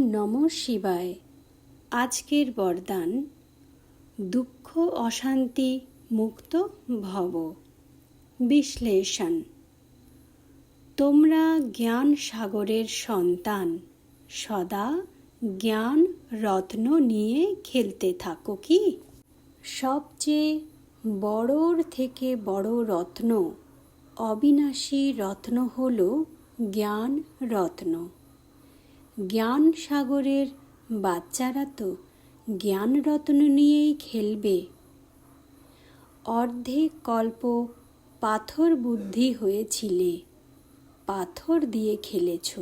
নম শিবায়। আজকের বরদান, দুঃখ অশান্তি মুক্ত ভব। বিশ্লেষণ, তোমরা জ্ঞান সাগরের সন্তান, সদা জ্ঞান রত্ন নিয়ে খেলতে থাকো কি? সবচেয়ে বড়র থেকে বড় রত্ন, অবিনাশী রত্ন হল জ্ঞান রত্ন। জ্ঞান সাগরের বাচ্চারা তো জ্ঞান রত্ন নিয়েই খেলবে। অর্ধেক কল্প পাথর বুদ্ধি হয়েছিলে, পাথর দিয়ে খেলেছ,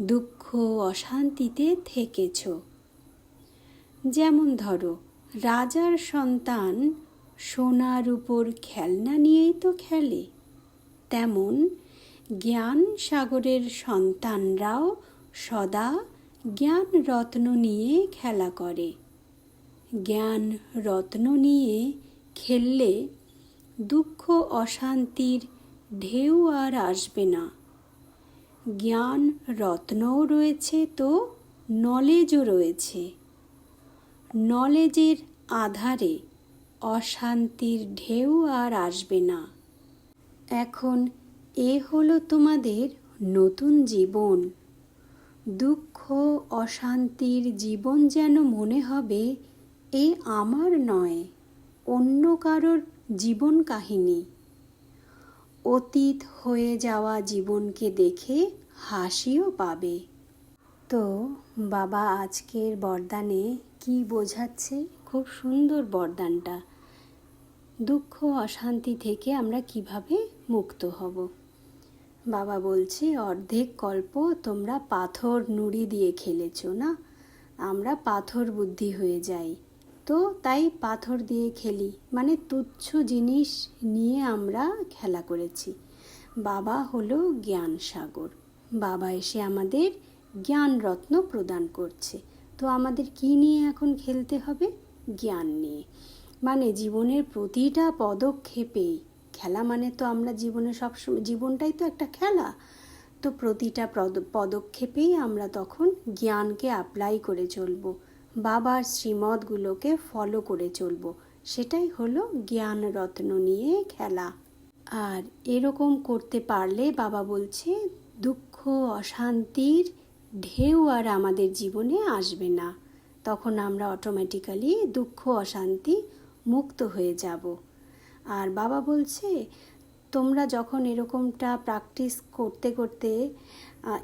দুঃখ অশান্তিতে থেকেছ। যেমন ধরো, রাজার সন্তান সোনার উপর খেলনা নিয়েই তো খেলে, তেমন জ্ঞান সাগরের সন্তানরাও সদা জ্ঞান রত্ন নিয়ে খেলা করে। জ্ঞান রত্ন নিয়ে খেললে দুঃখ অশান্তির ঢেউ আর আসবে না। জ্ঞান রত্নও রয়েছে তো নলেজও রয়েছে। নলেজের আধারে অশান্তির ঢেউ আর আসবে না। এখন এ হলো তোমাদের নতুন জীবন। দুঃখ, অশান্তির জীবন যেন মনে হবে, এ আমার নয়, অন্য কারোর জীবন কাহিনী। অতীত হয়ে যাওয়া জীবনকে দেখে হাসিও পাবে। তো, বাবা আজকের বরদানে কি বোঝাচ্ছে? খুব সুন্দর বরদানটা। দুঃখ, অশান্তি থেকে আমরা কীভাবে মুক্ত হব? বাবা বলছে, অর্ধেক কল্প তোমরা পাথর নুড়ি দিয়ে খেলেছ না? আমরা পাথর বুদ্ধি হয়ে যাই। তো তাই পাথর দিয়ে খেলি। মানে তুচ্ছ জিনিস নিয়ে আমরা খেলা করেছি। বাবা হলো জ্ঞান সাগর। বাবা এসে আমাদের জ্ঞান রত্ন প্রদান করছে। তো আমাদের কি নিয়ে এখন খেলতে হবে? জ্ঞান নিয়ে। মানে জীবনের প্রতিটা পদক্ষেপেই খেলা মানে তো আমরা জীবনে সবসময়, জীবনটাই তো একটা খেলা। তো প্রতিটা পদক্ষেপেই আমরা তখন জ্ঞানকে অ্যাপ্লাই করে চলব, বাবার শ্রীমদগুলোকে ফলো করে চলব। সেটাই হলো জ্ঞান রত্ন নিয়ে খেলা। আর এরকম করতে পারলে বাবা বলছে, দুঃখ, অশান্তির ঢেউ আর আমাদের জীবনে আসবে না। তখন আমরা অটোমেটিক্যালি দুঃখ, অশান্তি মুক্ত হয়ে যাব। আর বাবা বলছে, তোমরা যখন এরকমটা প্র্যাকটিস করতে করতে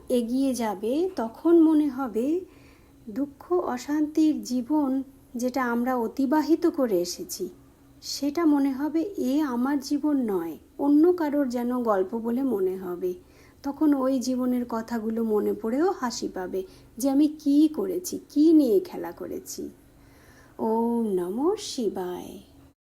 এগিয়ে যাবে, তখন মনে হবে দুঃখ অশান্তির জীবন যেটা আমরা অতিবাহিত করে এসেছি। সেটা মনে হবে এ আমার জীবন নয়, অন্য কারোর যেন গল্প বলে মনে হবে। তখন ওই জীবনের কথাগুলো মনে পড়েও হাসি পাবে যে আমি কি করেছি, কি নিয়ে খেলা করেছি। ওম নম শিবায়।